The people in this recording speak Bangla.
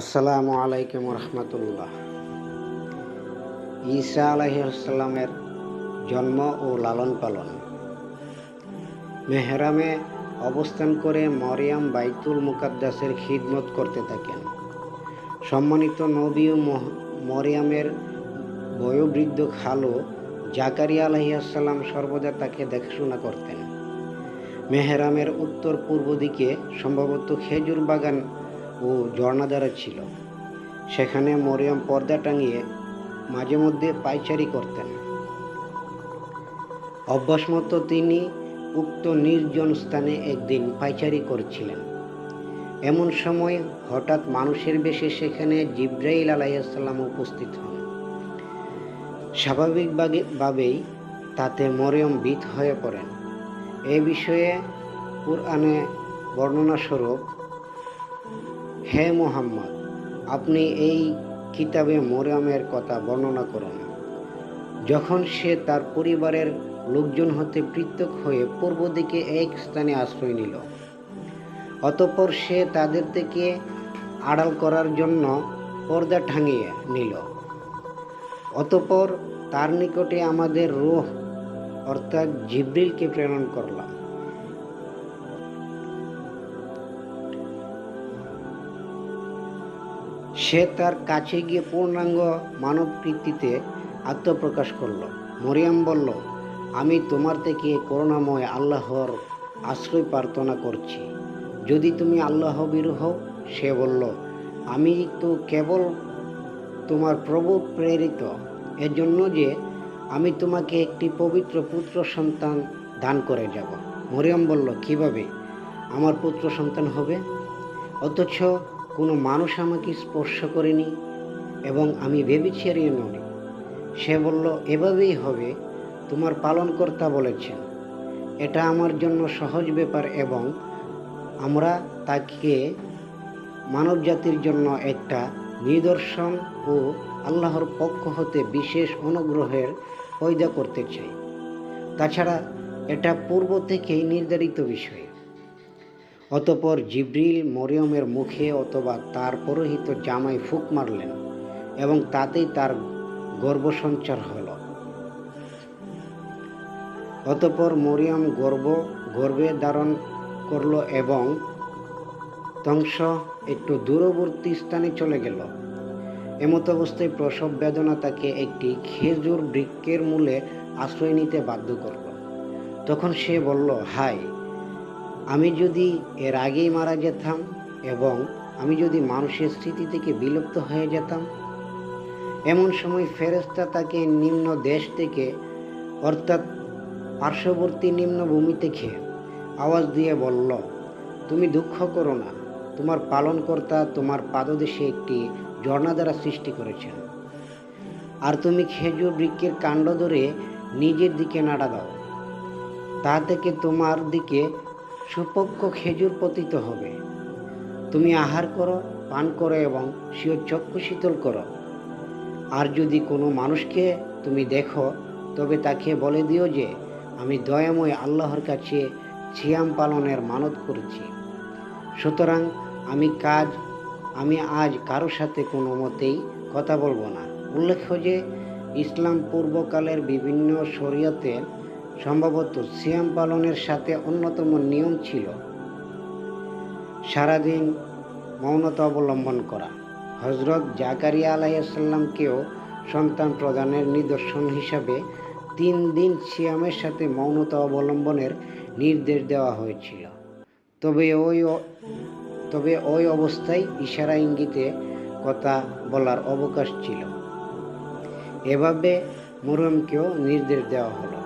আসসালামু আলাইকুম রহমতুল্লাহ। ঈসা আলাইসাল্লামের জন্ম ও লালন পালন। মেহরামে অবস্থান করে মরিয়াম বাইতুল মুকাদ্দাসের খিদমত করতে থাকেন। সম্মানিত নবী ও মরিয়ামের বয়োবৃদ্ধ খালো জাকারিয়া আলাইসাল্লাম সর্বদা তাকে দেখাশোনা করতেন। মেহরামের উত্তর পূর্ব দিকে সম্ভবত খেজুর বাগান ও ঝর্ণাধারা ছিল। সেখানে মরিয়ম পর্দা টাঙিয়ে মাঝে মধ্যে পাইচারি করতেন। অভ্যাসমতো তিনি উক্ত নির্জন স্থানে একদিন পাইচারি করছিলেন। এমন সময় হঠাৎ মানুষের বেশে সেখানে জিব্রাইল আলাইসাল্লাম উপস্থিত হন। স্বাভাবিকভাবেই তাতে মরিয়ম বিত হয়ে পড়েন। এ বিষয়ে কুরআনে বর্ণনাস্বরূপ হে মোহাম্মদ, আপনি এই কিতাবে মোরামের কথা বর্ণনা করুন। যখন সে তার পরিবারের লোকজন হতে পৃথক হয়ে পূর্ব দিকে এক স্থানে আশ্রয় নিল, অতঃপর সে তাদের থেকে আড়াল করার জন্য পর্দা ঠাঙিয়ে নিল। অতঃপর তার নিকটে আমাদের রোহ, অর্থাৎ জিব্রিলকে প্রেরণ করলাম। সে তার কাছে গিয়ে পূর্ণাঙ্গ মানব কৃতিতে আত্মপ্রকাশ করল। মরিয়াম বলল, আমি তোমার থেকে করুণাময় আল্লাহর আশ্রয় প্রার্থনা করছি। যদি তুমি আল্লাহ বিরহ সে বলল, আমি তো কেবল তোমার প্রভু প্রেরিত। এজন্য যে আমি তোমাকে একটি পবিত্র পুত্র সন্তান দান করে যাব। মরিয়াম বলল, কীভাবে? আমার পুত্র সন্তান হবে? অথচ কোনো মানুষ আমাকে স্পর্শ করেনি এবং আমি ভেবেছিয়ারিও নই সে বলল, এভাবেই হবে, তোমার পালনকর্তা বলেছেন। এটা আমার জন্য সহজ ব্যাপার এবং আমরা তাকে মানব জাতির জন্য একটা নিদর্শন ও আল্লাহর পক্ষ হতে বিশেষ অনুগ্রহের পয়দা করতে চাই। তাছাড়া এটা পূর্ব থেকেই নির্ধারিত বিষয়। অতপর জিব্রিল মরিয়মের মুখে অথবা তার পরহিত জামাই ফুক মারলেন এবং তাতেই তার গর্ভসঞ্চার হল। অতপর মরিয়ম গর্ব গর্ভে ধারণ করল এবং তংশ একটু দূরবর্তী স্থানে চলে গেল। এমত অবস্থায় প্রসব বেদনা তাকে একটি খেজুর বৃক্ষের মূলে আশ্রয় নিতে বাধ্য করল। তখন সে বলল, হায় আমি যদি এর আগেই মারা যেতাম এবং আমি যদি মানুষের স্মৃতি থেকে বিলুপ্ত হয়ে যেতাম, এমন সময় ফেরেস্তা তাকে নিম্ন দেশ থেকে, অর্থাৎ পার্শ্ববর্তী নিম্নভূমি থেকে আওয়াজ দিয়ে বলল, তুমি দুঃখ করো না, তোমার পালনকর্তা তোমার পাদদেশে একটি ঝর্ণা দ্বারা সৃষ্টি করেছেন। আর তুমি খেজুর বৃক্ষের কাণ্ড ধরে নিজের দিকে নাড়া দাও। তা থেকে তোমার দিকে সুপক্ষ খেজুর পতিত হবে। তুমি আহার করো, পান করো এবং সিও চক্ষু শীতল করো। আর যদি কোনো মানুষকে তুমি দেখো, তবে তাকে বলে দিও যে, আমি দয়াময় আল্লাহর কাছে ছিয়াম পালনের মানত করেছি। সুতরাং আমি কাজ, আমি আজ কারও সাথে কোনো মতেই কথা বলব না। উল্লেখ্য যে, ইসলাম পূর্বকালের বিভিন্ন শরীয়তে সম্ভবত সিয়াম পালনের সাথে অন্যতম নিয়ম ছিল সারাদিন মৌনতা অবলম্বন করা। হজরত জাকারিয়া আলাইসাল্লামকেও সন্তান প্রদানের নিদর্শন হিসাবে তিন দিন সিয়ামের সাথে মৌনতা অবলম্বনের নির্দেশ দেওয়া হয়েছিল। তবে ওই তবে ওই অবস্থায় ইশারা ইঙ্গিতে কথা বলার অবকাশ ছিল। এভাবে মুরমকেও নির্দেশ দেওয়া হলো।